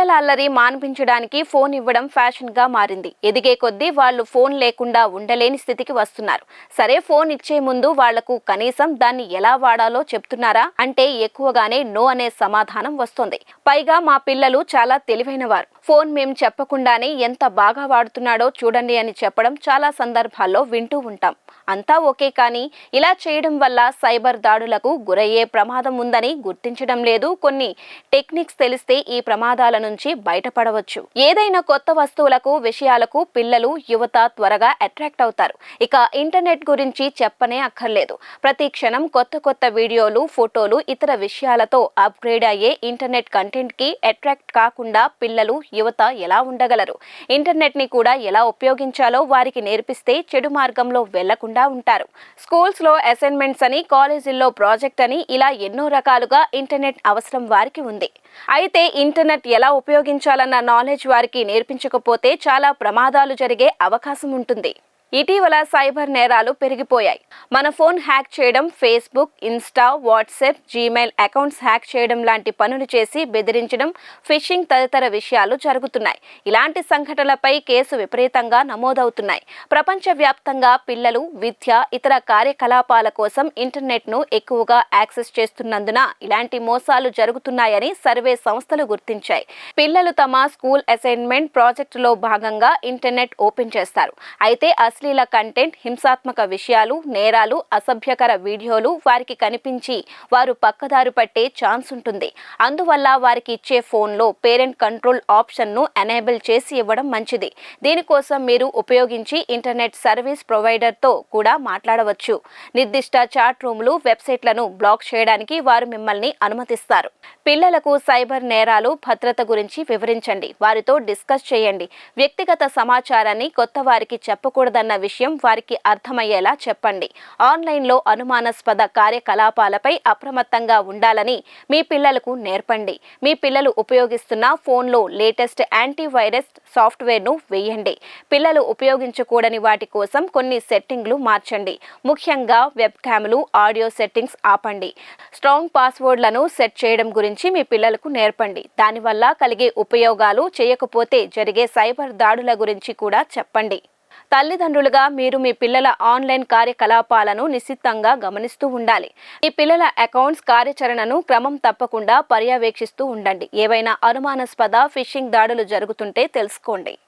అల్లరి మాన్పించడానికి ఫోన్ ఇవ్వడం ఫ్యాషన్గా మారింది. ఎదిగే కొద్దీ వాళ్ళు ఫోన్ లేకుండా ఉండలేని స్థితికి వస్తున్నారు. సరే ఫోన్ ఇచ్చే ముందు వాళ్ళకు కనీసం దాన్ని ఎలా వాడాలో చెప్తున్నారా? అంటే ఎక్కువగానే నో అనే సమాధానం వస్తుంది. పైగా మా పిల్లలు చాలా తెలివైన వారు ఫోన్ మేం చెప్పకుండానే ఎంత బాగా వాడుతున్నాడో చూడండి అని చెప్పడం చాలా సందర్భాల్లో వింటూ ఉంటాం. అంతా ఓకే కానీ ఇలా చేయడం వల్ల సైబర్ దాడులకు గురయ్యే ప్రమాదం ఉందని గుర్తించడం లేదు. కొన్ని టెక్నిక్స్ తెలిస్తే ఈ ప్రమాదాలను నుంచి బయటపడవచ్చు. ఏదైనా కొత్త వస్తువులకు విషయాలకు పిల్లలు యువత త్వరగా అట్రాక్ట్ అవుతారు. ఇక ఇంటర్నెట్ గురించి చెప్పనే అక్కర్లేదు. ప్రతి క్షణం కొత్త కొత్త వీడియోలు ఫోటోలు ఇతర విషయాలతో అప్గ్రేడ్ అయ్యే ఇంటర్నెట్ కంటెంట్కి అట్రాక్ట్ కాకుండా పిల్లలు యువత ఎలా ఉండగలరు? ఇంటర్నెట్ని కూడా ఎలా ఉపయోగించాలో వారికి నేర్పిస్తే చెడు మార్గంలో వెళ్ళకుండా ఉంటారు. స్కూల్స్లో అసైన్మెంట్స్ అని కాలేజీల్లో ప్రాజెక్ట్ అని ఇలా ఎన్నో రకాలుగా ఇంటర్నెట్ అవసరం వారికి ఉంది. అయితే ఇంటర్నెట్ ఎలా ఉపయోగించాలన్న నాలెడ్జ్ వారికి నేర్పించకపోతే చాలా ప్రమాదాలు జరిగే అవకాశం ఉంటుంది. ఇటీవల సైబర్ నేరాలు పెరిగిపోయాయి. మన ఫోన్ హ్యాక్ చేయడం Facebook Insta WhatsApp Gmail accounts hack చేయడం లాంటి పనులు చేసి బెదిరించడం ఫిషింగ్ తదితర విషయాలు జరుగుతున్నాయి. ఇలాంటి సంఘటనలపై కేసు విపరీతంగా నమోదవుతున్నాయి. ప్రపంచవ్యాప్తంగా పిల్లలు విద్య ఇతర కార్యకలాపాల కోసం ఇంటర్నెట్ను ఎక్కువగా యాక్సెస్ చేస్తున్నందున ఇలాంటి మోసాలు జరుగుతున్నాయని సర్వే సంస్థలు గుర్తించాయి. పిల్లలు తమ స్కూల్ అసైన్మెంట్ ప్రాజెక్టులో భాగంగా ఇంటర్నెట్ ఓపెన్ చేస్తారు. అయితే అసలు అశ్లీల కంటెంట్ హింసాత్మక విషయాలు నేరాలు అసభ్యకర వీడియోలు వారికి కనిపించి వారు పక్కదారు పట్టే ఛాన్స్ ఉంటుంది. అందువల్ల వారికి ఇచ్చే ఫోన్లో పేరెంట్ కంట్రోల్ ఆప్షన్ను ఎనేబుల్ చేసి ఇవ్వడం మంచిది. దీనికోసం మీరు ఉపయోగించి ఇంటర్నెట్ సర్వీస్ ప్రొవైడర్తో కూడా మాట్లాడవచ్చు. నిర్దిష్ట చాట్ రూములు వెబ్సైట్లను బ్లాక్ చేయడానికి వారు మిమ్మల్ని అనుమతిస్తారు. పిల్లలకు సైబర్ నేరాలు భద్రత గురించి వివరించండి. వారితో డిస్కస్ చేయండి. వ్యక్తిగత సమాచారాన్ని కొత్త వారికి చెప్పకూడదన్న విషయం వారికి అర్థమయ్యేలా చెప్పండి. ఆన్లైన్లో అనుమానాస్పద కార్యకలాపాలపై అప్రమత్తంగా ఉండాలని మీ పిల్లలకు నేర్పండి. మీ పిల్లలు ఉపయోగిస్తున్న ఫోన్లో లేటెస్ట్ యాంటీవైరస్ సాఫ్ట్వేర్ను వేయండి. పిల్లలు ఉపయోగించకూడని వాటి కోసం కొన్ని సెట్టింగ్లు మార్చండి. ముఖ్యంగా వెబ్ క్యామ్లు ఆడియో సెట్టింగ్స్ ఆపండి. స్ట్రాంగ్ పాస్వర్డ్లను సెట్ చేయడం గురించి మీ పిల్లలకు నేర్పండి. దానివల్ల కలిగే ఉపయోగాలు చేయకపోతే జరిగే సైబర్ దాడుల గురించి కూడా చెప్పండి. తల్లిదండ్రులుగా మీరు మీ పిల్లల ఆన్లైన్ కార్యకలాపాలను నిశ్చితంగా గమనిస్తూ ఉండాలి. మీ పిల్లల అకౌంట్స్ కార్యాచరణను క్రమం తప్పకుండా పర్యవేక్షిస్తూ ఉండండి. ఏవైనా అనుమానాస్పద ఫిషింగ్ దాడులు జరుగుతుంటే తెలుసుకోండి.